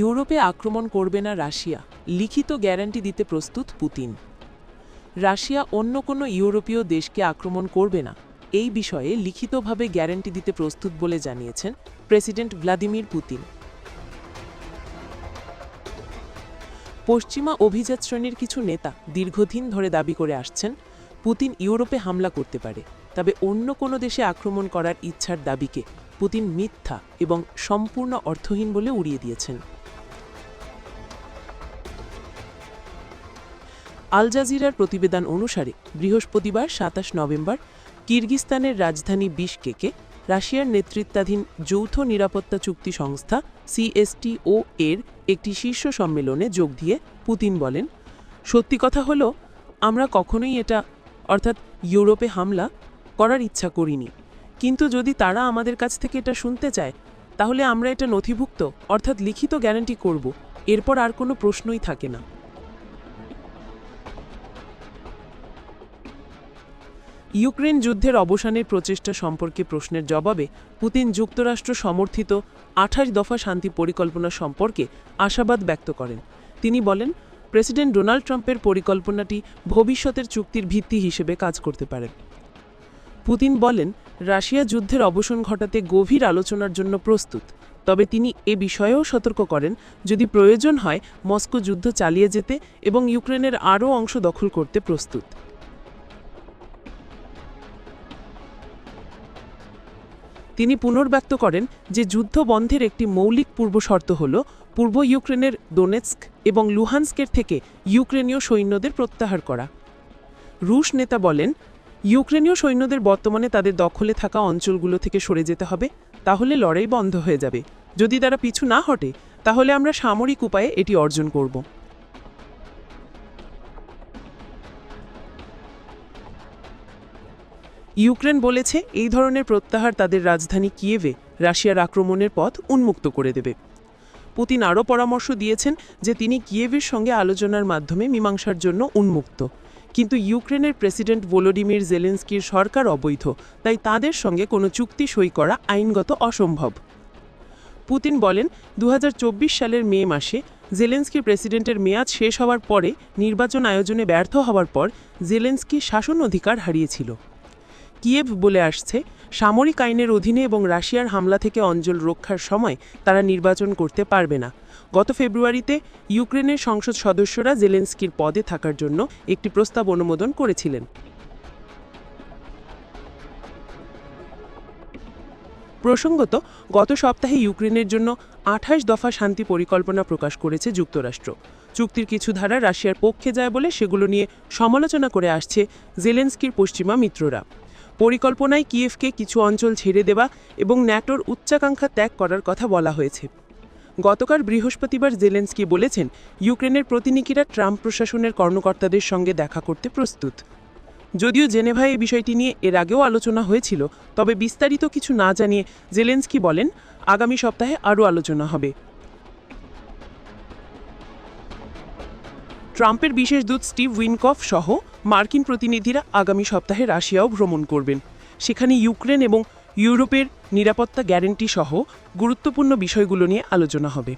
ইউরোপে আক্রমণ করবে না রাশিয়া, লিখিত গ্যারান্টি দিতে প্রস্তুত পুতিন। রাশিয়া অন্য কোনো ইউরোপীয় দেশকে আক্রমণ করবে না, এই বিষয়ে লিখিতভাবে গ্যারান্টি দিতে প্রস্তুত বলে জানিয়েছেন প্রেসিডেন্ট ভ্লাদিমির পুতিন। পশ্চিমা অভিজাত শ্রেণির কিছু নেতা দীর্ঘদিন ধরে দাবি করে আসছেন, পুতিন ইউরোপে হামলা করতে পারে, তবে অন্য কোনো দেশে আক্রমণ করার ইচ্ছার দাবিকে পুতিন মিথ্যা এবং সম্পূর্ণ অর্থহীন বলে উড়িয়ে দিয়েছেন। আল জাজিরার প্রতিবেদন অনুসারে বৃহস্পতিবার সাতাশ নভেম্বর কিরগিস্তানের রাজধানী বিশকেকে রাশিয়ার নেতৃত্বাধীন যৌথ নিরাপত্তা চুক্তি সংস্থা সিএসটিও এর একটি শীর্ষ সম্মেলনে যোগ দিয়ে পুতিন বলেন, সত্যি কথা হলো, আমরা কখনোই এটা, অর্থাৎ ইউরোপে হামলা, করার ইচ্ছা করিনি। কিন্তু যদি তারা আমাদের কাছ থেকে এটা শুনতে চায়, তাহলে আমরা এটা নথিভুক্ত, অর্থাৎ লিখিত গ্যারান্টি করব। এরপর আর কোনো প্রশ্নই থাকে না। ইউক্রেন যুদ্ধের অবসানের প্রচেষ্টা সম্পর্কে প্রশ্নের জবাবে পুতিন যুক্তরাষ্ট্র সমর্থিত আঠাশ দফা শান্তি পরিকল্পনা সম্পর্কে আশাবাদ ব্যক্ত করেন। তিনি বলেন, প্রেসিডেন্ট ডোনাল্ড ট্রাম্পের পরিকল্পনাটি ভবিষ্যতের চুক্তির ভিত্তি হিসেবে কাজ করতে পারে। পুতিন বলেন, রাশিয়া যুদ্ধের অবসান ঘটাতে গভীর আলোচনার জন্য প্রস্তুত। তবে তিনি এ বিষয়েও সতর্ক করেন, যদি প্রয়োজন হয়, মস্কো যুদ্ধ চালিয়ে যেতে এবং ইউক্রেনের আরও অংশ দখল করতে প্রস্তুত। তিনি পুনর্ব্যক্ত করেন যে যুদ্ধ বন্ধের একটি মৌলিক পূর্বশর্ত হল পূর্ব ইউক্রেনের দোনেৎস্ক এবং লুহান্স্কের থেকে ইউক্রেনীয় সৈন্যদের প্রত্যাহার করা। রুশ নেতা বলেন, ইউক্রেনীয় সৈন্যদের বর্তমানে তাদের দখলে থাকা অঞ্চলগুলো থেকে সরে যেতে হবে, তাহলে লড়াই বন্ধ হয়ে যাবে। যদি তারা পিছু না হটে, তাহলে আমরা সামরিক উপায়ে এটি অর্জন করব। ইউক্রেন বলেছে এই ধরনের প্রত্যাহার তাদের রাজধানী কিয়েভে রাশিয়ার আক্রমণের পথ উন্মুক্ত করে দেবে। পুতিন আরও পরামর্শ দিয়েছেন যে তিনি কিয়েভের সঙ্গে আলোচনার মাধ্যমে মীমাংসার জন্য উন্মুক্ত। কিন্তু ইউক্রেনের প্রেসিডেন্ট ভোলোডিমির জেলেন্সকির সরকার অবৈধ, তাই তাদের সঙ্গে কোনো চুক্তি সই করা আইনগত অসম্ভব। পুতিন বলেন দু হাজার চব্বিশ সালের মে মাসে জেলেন্সকি প্রেসিডেন্টের মেয়াদ শেষ হওয়ার পরে নির্বাচন আয়োজনে ব্যর্থ হওয়ার পর জেলেন্সকি শাসন অধিকার হারিয়েছিল। কিয়েভ বলে আসছে, সামরিক আইনের অধীনে এবং রাশিয়ার হামলা থেকে অঞ্চল রক্ষার সময় তারা নির্বাচন করতে পারবে না। গত ফেব্রুয়ারিতে ইউক্রেনের সংসদ সদস্যরা জেলেন্সকির পদে থাকার জন্য একটি প্রস্তাব অনুমোদন করেছিলেন। প্রসঙ্গত, গত সপ্তাহে ইউক্রেনের জন্য আঠাশ দফা শান্তি পরিকল্পনা প্রকাশ করেছে যুক্তরাষ্ট্র। চুক্তির কিছু ধারা রাশিয়ার পক্ষে যায় বলে সেগুলো নিয়ে সমালোচনা করে আসছে জেলেন্সকির পশ্চিমা মিত্ররা। পরিকল্পনায় কিয়েভকে কিছু অঞ্চল ছেড়ে দেওয়া এবং ন্যাটোর উচ্চাকাঙ্ক্ষা ত্যাগ করার কথা বলা হয়েছে। গতকাল বৃহস্পতিবার জেলেন্সকি বলেছেন, ইউক্রেনের প্রতিনিধিরা ট্রাম্প প্রশাসনের কর্মকর্তাদের সঙ্গে দেখা করতে প্রস্তুত। যদিও জেনেভায় এই বিষয়টি নিয়ে এর আগেও আলোচনা হয়েছিল, তবে বিস্তারিত কিছু না জানিয়ে জেলেন্সকি বলেন, আগামী সপ্তাহে আরও আলোচনা হবে। ট্রাম্পের বিশেষ দূত স্টিভ উইনকফ সহ মার্কিন প্রতিনিধিরা আগামী সপ্তাহে রাশিয়াও ভ্রমণ করবেন। সেখানে ইউক্রেন এবং ইউরোপের নিরাপত্তা গ্যারেন্টি সহ গুরুত্বপূর্ণ বিষয়গুলো নিয়ে আলোচনা হবে।